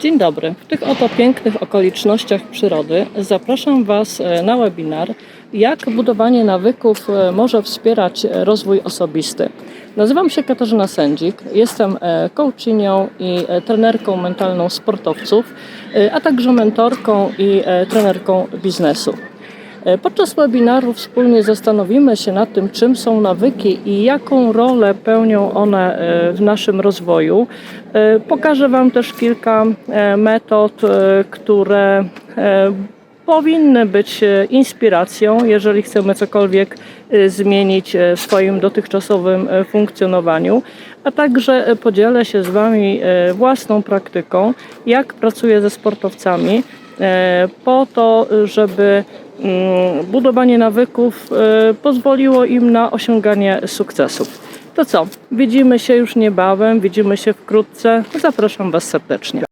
Dzień dobry. W tych oto pięknych okolicznościach przyrody zapraszam Was e, na webinar Jak budowanie nawyków e, może wspierać e, rozwój osobisty. Nazywam się Katarzyna Sędzik, jestem coachinią i trenerką mentalną sportowców, a także mentorką i trenerką biznesu. E, Podczas webinaru wspólnie zastanowimy się nad tym, czym są nawyki i jaką rolę pełnią one e, w naszym rozwoju. E, Pokażę Wam też kilka metod, które powinny być inspiracją, jeżeli chcemy cokolwiek zmienić w swoim dotychczasowym funkcjonowaniu, a także podzielę się z Wami własną praktyką, jak pracuję ze sportowcami, po to, żeby budowanie nawyków e, pozwoliło im na osiąganie sukcesów. To co? Widzimy się już niebawem, widzimy się wkrótce. Zapraszam Was serdecznie.